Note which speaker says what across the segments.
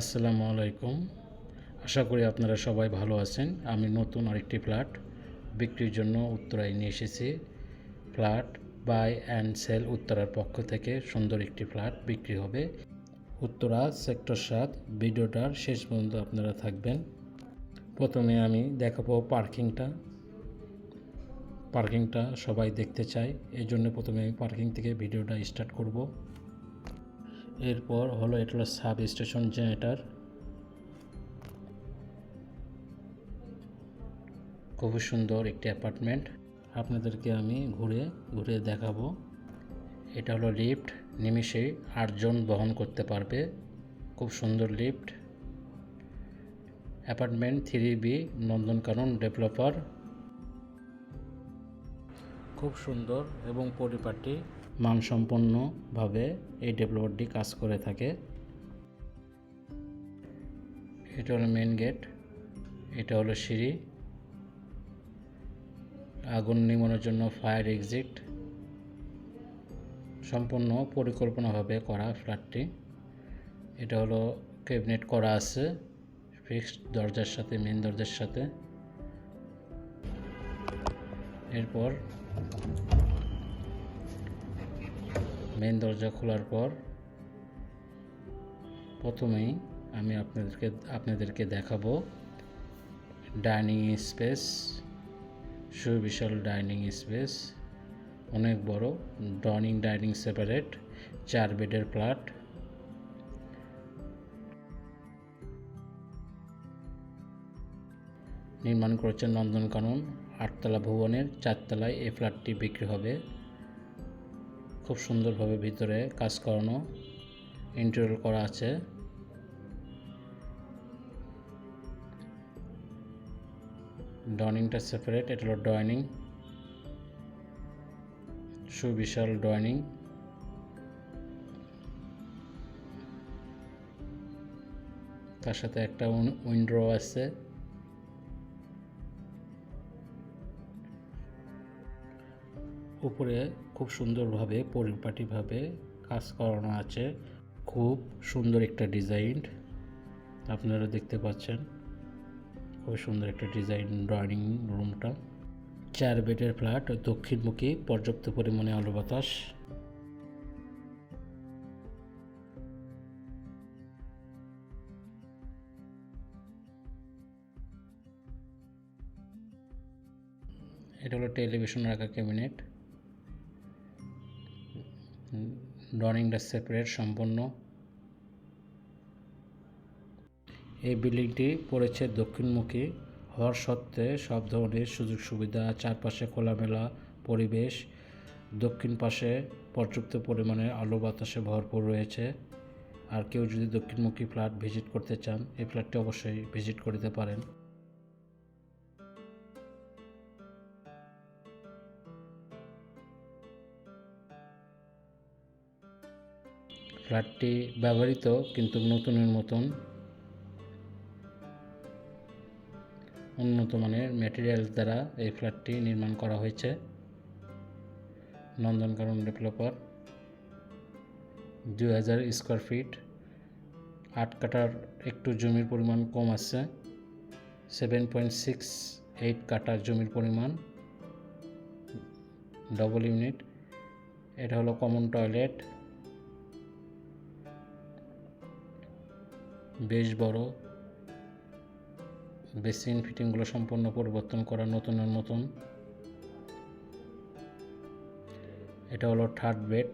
Speaker 1: আসসালামু আলাইকুম। আশা করি আপনারা সবাই ভালো আছেন। আমি নতুন আরেকটি ফ্ল্যাট বিক্রির জন্য উত্তরায় নিয়ে এসেছি। ফ্ল্যাট বাই অ্যান্ড সেল উত্তরার পক্ষ থেকে সুন্দর একটি ফ্ল্যাট বিক্রি হবে। উত্তরা সেক্টর সাত ভিডিওটার শেষ পর্যন্ত আপনারা থাকবেন। প্রথমে আমি দেখাবো পার্কিংটা। পার্কিংটা সবাই দেখতে চায়। এই জন্য প্রথমে আমি পার্কিং থেকে ভিডিওটা স্টার্ট করব। এরপর হলো, এটা হলো সাব স্টেশন জেনারেটার। খুবই সুন্দর একটি অ্যাপার্টমেন্ট। আপনাদেরকে আমি ঘুরে ঘুরে দেখাবো। এটা হলো লিফট নিমিষেই আটজন বহন করতে পারবে। খুব সুন্দর lift. Apartment three B Nandankanan developer. খুব সুন্দর এবং পরিপাটি। মানসম্পন্নভাবে এই ডেভেলপারটি কাজ করে থাকে। এটা হলো মেন গেট এটা হলো সিঁড়ি। আগুন নিমনের জন্য ফায়ার এক্সিট সম্পূর্ণ পরিকল্পনাভাবে করা ফ্ল্যাটটি। এটা হলো ক্যাবিনেট করা আছে ফিক্সড দরজার সাথে মেন দরজার সাথে। এরপর মেন দরজা খোলার পর প্রথমেই আমি আপনাদেরকে আপনাদেরকে দেখাবো ডাইনিং স্পেস, সুবিশাল ডাইনিং স্পেস, অনেক বড় ডনিং ডাইনিং সেপারেট, চার বেডের ফ্ল্যাট। নির্মাণ করেছেন নন্দনকানন, আটতলা ভবনের চারতলায় এই ফ্ল্যাটটি বিক্রি হবে। খুব সুন্দরভাবে ভিতরে কাজ করানো ইন্টেরিয়র করা আছে। ডাইনিংটা সেপারেট এটা হলো ডাইনিং সুবিশাল ডাইনিং তার সাথে একটা উইন্ডো আছে। উপরে খুব সুন্দরভাবে পরিপাটিভাবে কাজ করানো আছে। খুব সুন্দর একটা ডিজাইন আপনারা দেখতে পাচ্ছেন। খুব সুন্দর একটা ডিজাইন ড্রয়িং রুমটা। চার বেডের ফ্ল্যাট, দক্ষিণমুখী, পর্যাপ্ত পরিমাণে আলো বাতাস। এটা হলো টেলিভিশন রাখা ক্যাবিনেট। ড্রয়িংটা সেপারেট সম্পূর্ণ। এই বিল্ডিংটি পড়েছে দক্ষিণমুখী। হওয়ার সত্ত্বে সব ধরনের সুযোগ সুবিধা চারপাশে খোলামেলা পরিবেশ, দক্ষিণ পাশে পর্যাপ্ত পরিমাণে আলো বাতাসে ভরপুর রয়েছে। আর কেউ যদি দক্ষিণমুখী ফ্ল্যাট ভিজিট করতে চান, এই ফ্ল্যাটটি অবশ্যই ভিজিট করতে পারেন। ফ্ল্যাটটি ব্যবহৃত কিন্তু নতুনের মতন উন্নত মানের ম্যাটেরিয়ালস দ্বারা এই ফ্ল্যাটটি নির্মাণ করা হয়েছে। নন্দনকানন ডেভেলপার, দুই হাজার স্কোয়ার ফিট, আট কাটার একটু জমির পরিমাণ কম আছে সেভেন পয়েন্ট সিক্স এইট কাটার জমির পরিমাণ ডবল ইউনিট এটা হলো কমন টয়লেট বেশ বড়। বেসিন ফিটিংগুলো সম্পূর্ণ পরিবর্তন করা নতুনের নতুন এটা হলো থার্ড বেড।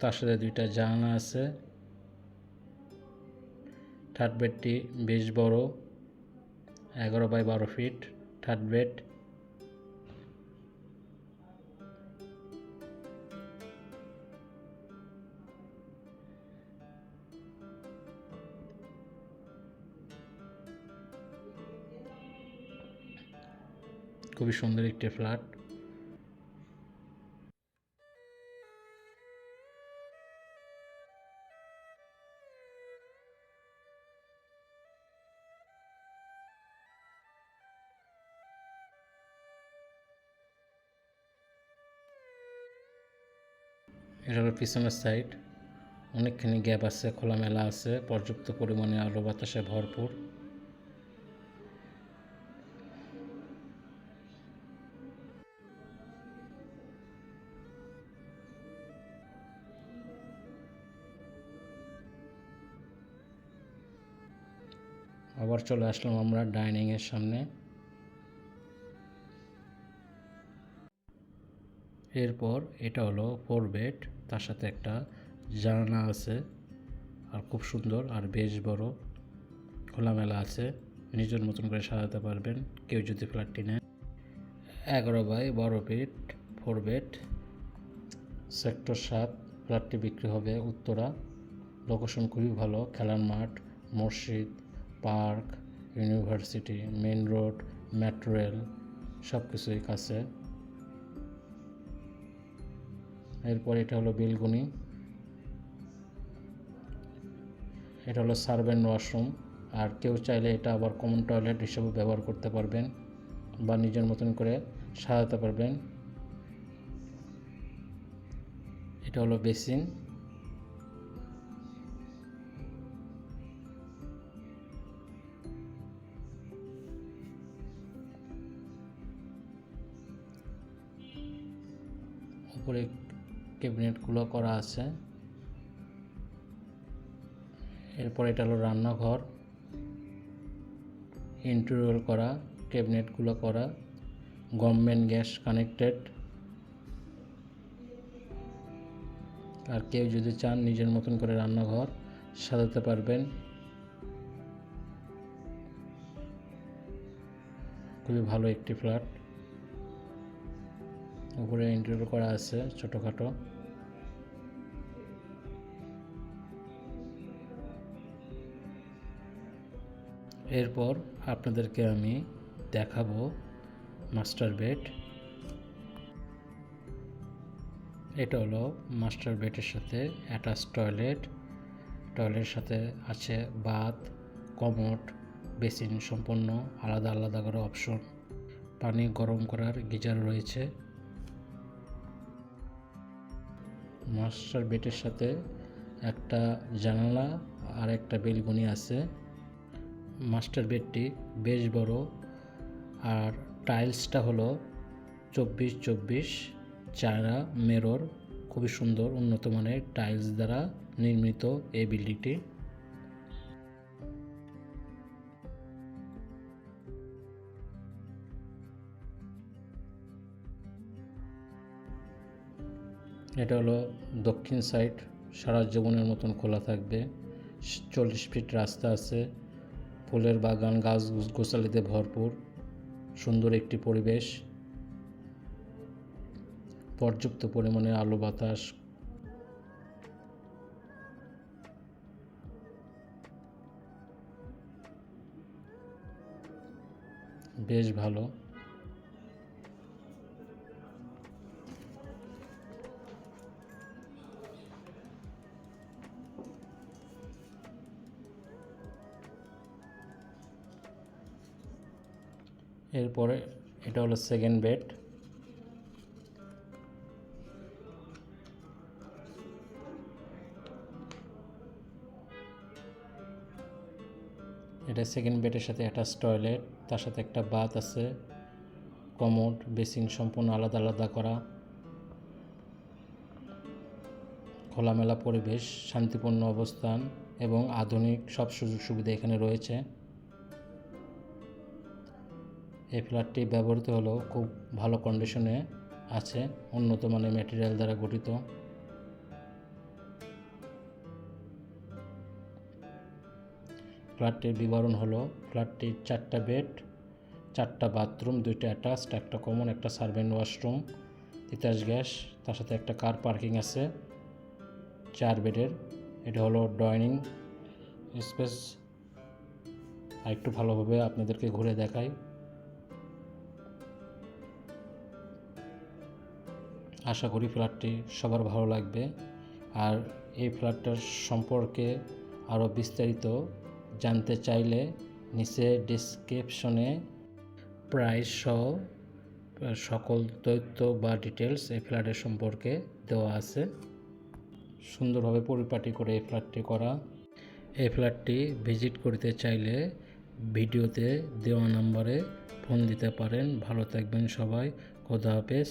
Speaker 1: তার সাথে দুইটা জানা আছে। থার্ড বেডটি বেশ বড়, এগারো বাই বারো ফিট, থার্ড বেড। খুবই সুন্দর একটি ফ্ল্যাট। এটা হলো পিছনের সাইড অনেকখানি গ্যাপ আছে, খোলামেলা আছে, পর্যাপ্ত পরিমাণে আলো বাতাসে ভরপুর। আবার চলে আসলাম আমরা ডাইনিংয়ের সামনে। এরপর এটা হলো ফোর বেড তার সাথে একটা জানালা আছে, আর খুব সুন্দর আর বেশ বড় খোলামেলা আছে। নিজের মতন করে সাজাতে পারবেন, কেউ যদি ফ্ল্যাটটি নেন এগারো বাই বারো ফিট ফোর বেড সেক্টর সাত ফ্ল্যাটটি বিক্রি হবে উত্তরা। লোকেশন খুবই ভালো, খেলার মাঠ, মসজিদ park, university main road, metro rail সব কিছুই কাছে। এরপর এটা হলো বেলগুনি। এটা হলো সার্ভেন্ট ওয়াশরুম। আর কেউ চাইলে এটা আবার কমন টয়লেট হিসেবে ব্যবহার করতে পারবেন বা নিজের মতন করে সাজাতে পারবেন। এটা হলো বেসিন। উপরে ক্যাবিনেটগুলো করা আছে। এরপর এটা হলো রান্নাঘর ইন্টেরিয়র করা, ক্যাবিনেটগুলো করা গভর্নমেন্ট গ্যাস কানেক্টেড আর কেউ যদি চান নিজের মতন করে রান্নাঘর সাজাতে পারবেন। খুবই ভালো একটি ফ্ল্যাট উপরে ইন্টেরিয়র করা আছে, ছোটোখাটো। এরপর আপনাদেরকে আমি দেখাবো মাস্টার বেড। এটা হলো মাস্টার বেডের সাথে অ্যাটাচ টয়লেট টয়লেটের সাথে আছে বাথ কমট বেসিন সম্পন্ন আলাদা আলাদা করে অপশন পানি গরম করার গিজার রয়েছে। মাস্টার বেডের সাথে একটা জানালা আর একটা বেলকনি আছে। মাস্টার বেডটি বেশ বড় আর টাইলসটা হলো চব্বিশ চব্বিশ চায়না মেরোর। খুবই সুন্দর, উন্নত মানের টাইলস দ্বারা নির্মিত এই বিল্ডিংটি। এটা হলো দক্ষিণ সাইড, সারা জীবনের মতন খোলা থাকবে। চল্লিশ ফিট রাস্তা আছে, ফুলের বাগান, গাছ গোছালিতে ভরপুর, সুন্দর একটি পরিবেশ। পর্যাপ্ত পরিমাণে আলো, বাতাস। বেশ ভালো। এরপরে এটা হলো সেকেন্ড বেড এটা সেকেন্ড বেডের সাথে অ্যাটাচ টয়লেট তার সাথে একটা বাথ আছে কমোড বেসিন সম্পূর্ণ আলাদা আলাদা করা। খোলামেলা পরিবেশ, শান্তিপূর্ণ অবস্থান এবং আধুনিক সব সুযোগ সুবিধা এখানে রয়েছে। এই ফ্ল্যাটটি ব্যবহৃত হলো খুব ভালো কন্ডিশনে আছে, উন্নত মানের ম্যাটেরিয়াল দ্বারা গঠিত। ফ্ল্যাটটির বিবরণ হলো, ফ্ল্যাটটির চারটা বেড, চারটা বাথরুম, দুইটা অ্যাটাচড, একটা কমন একটা সার্ভেন্ট ওয়াশরুম, তিতাস গ্যাস, তার সাথে একটা কার পার্কিং আছে, চার বেডের। এটা হলো ডাইনিং স্পেস আর একটু ভালোভাবে আপনাদেরকে ঘুরে দেখাই। আশা করি ফ্ল্যাটটি সবার ভালো লাগবে। আর এই ফ্ল্যাটটার সম্পর্কে আরও বিস্তারিত জানতে চাইলে নিচে ডিসক্রিপশনে প্রাইস সহ সকল তথ্য বা ডিটেলস এই ফ্ল্যাটের সম্পর্কে দেওয়া আছে। সুন্দরভাবে পরিপাটি করে এই ফ্ল্যাটটি করা। এই ফ্ল্যাটটি ভিজিট করতে চাইলে ভিডিওতে দেওয়া নাম্বারে ফোন দিতে পারেন। ভালো থাকবেন সবাই। খোদা হাফেজ।